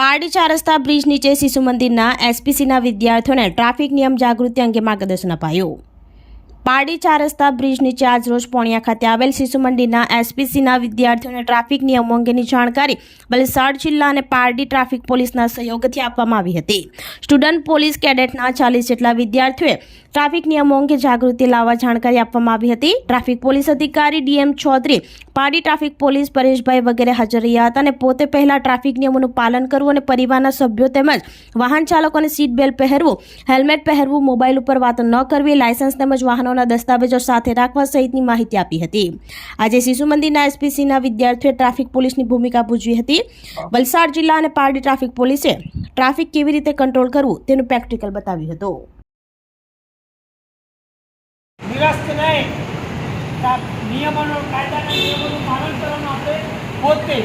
પારડી ચાર રસ્તા બ્રિજ નીચે શિશુ મંદિરના એસપીસીના વિદ્યાર્થીઓને ટ્રાફિક નિયમ જાગૃતિ અંગે માર્ગદર્શન અપાયું. પારડી ચાર રસ્તા બ્રિજ નીચે આજરોજ પોણિયા ખાતે આવેલ શિશુ મંદિરના એસપીસીના વિદ્યાર્થીઓને ટ્રાફિક નિયમો અંગેની જાણકારી વલસાડ જિલ્લા અને પારડી ટ્રાફિક પોલીસના સહયોગથી આપવામાં આવી હતી. સ્ટુડન્ટ પોલીસ કેડેટના ચાલીસ જેટલા વિદ્યાર્થીઓએ ટ્રાફિક નિયમો અંગે જાગૃતિ લાવવા જાણકારી આપવામાં આવી હતી. ટ્રાફિક પોલીસ અધિકારી DM Chaudhary, Pardi traffic police Pareshbhai વગેરે હાજર રહ્યા હતા અને પોતે પહેલાં ટ્રાફિક નિયમોનું પાલન કરવું અને પરિવારના સભ્યો તેમજ વાહન ચાલકોને સીટ બેલ્ટ પહેરવું, હેલ્મેટ પહેરવું, મોબાઈલ ઉપર વાતો ન કરવી, લાયસન્સ તેમજ વાહનોના દસ્તાવેજો સાથે રાખવા સહિતની માહિતી આપી હતી. આજે શિશુ મંદિરના એસપીસીના વિદ્યાર્થીઓએ ટ્રાફિક પોલીસની ભૂમિકા ભજવી હતી. વલસાડ જિલ્લા અને પારડી ટ્રાફિક પોલીસે ટ્રાફિક કેવી રીતે કંટ્રોલ કરવું તેનું પ્રેક્ટિકલ બતાવ્યું હતું. નિરાશ નિયમોનું કાયદાના નિયમોનું પાલન કરવાનું આપણે પોતે.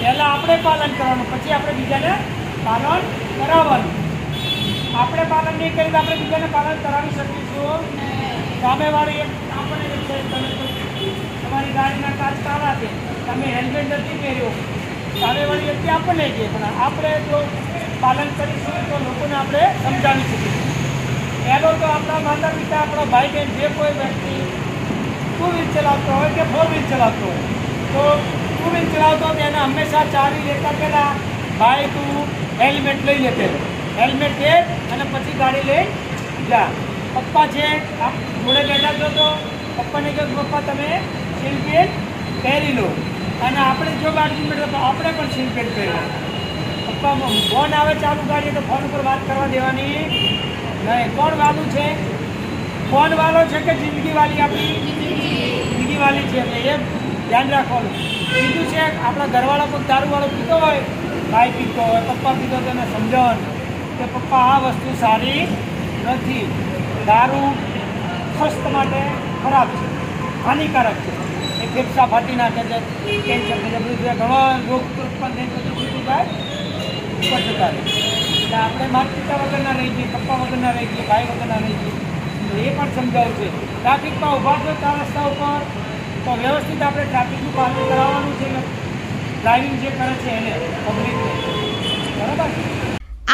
પહેલાં આપણે પાલન કરવાનું પછી આપણે બીજાને પાલન કરાવવાનું. આપણે પાલન નહીં કરીએ તો આપણે બીજાને પાલન કરાવી શકીશું. સામેવાળી એક છે, તમે તમારી ગાડીના કાચ કાળા છે, તમે હેલ્મેટ નથી પહેર્યો. સામેવાળી વ્યક્તિ આપણને કહે, પણ આપણે જો પાલન કરીશું, તો લોકોને આપણે સમજાવી શકીશું પહેલો તો આપણા માતા પિતા આપણા ભાઈ બહેન જે કોઈ વ્યક્તિ ટુ વ્હીલ ચલાવતો હોય કે ફોર વ્હીલ ચલાવતો હોય, તો ટુ વ્હીલ ચલાવતો હોય એને હંમેશા ચાવી લેતા પહેલાં ભાઈ તું હેલ્મેટ લઈ લે પહેલું. હેલ્મેટ લે અને પછી ગાડી લઈ જા. પપ્પા છે આમ જોડે બેઠા છો તો પપ્પાને કહે પપ્પા તમે સીલ પહેરી લો. અને આપણે જો બાળકી બેઠા તો આપણે પણ સીલ પેન્ટ પહેરવાનું પપ્પા ફોન આવે ચાલુ ગાડીએ તો ફોન ઉપર વાત કરવા દેવાની. નહીં, કોણ વાલું છે? ફોન વાલો છે કે જિંદગી વાલી આપણી? જિંદગી વાલી છે, એટલે એ ધ્યાન રાખવાનું. બીજું છે, આપણા ઘરવાળા કોઈ દારૂવાળો પીતો હોય, ભાઈ પીતો હોય, પપ્પા પીતો હોય તો એને સમજાવવાનું કે પપ્પા, આ વસ્તુ સારી નથી. દારૂ સ્વસ્થ માટે ખરાબ છે, હાનિકારક છે. એ ફેફસા ફાટી નાખે છે, કેન્સર છે બધું ઘણા રોગ ઉત્પન્ન થઈ બધું બધું થાય, ઉપર જતા રહે. એટલે આપણે માતા પિતા વગરના રહી જઈએ પપ્પા વગરના રહી જઈએ ભાઈ વગરના રહી જઈએ એ પણ સમજાવું છે. ટ્રાફિકમાં ઊભા છો ચાર રસ્તા ઉપર, તો વ્યવસ્થિત આપણે ટ્રાફિકનું પાલન કરાવવાનું છે ડ્રાઇવિંગ જે કરે છે એને પબ્લિકને બરાબર?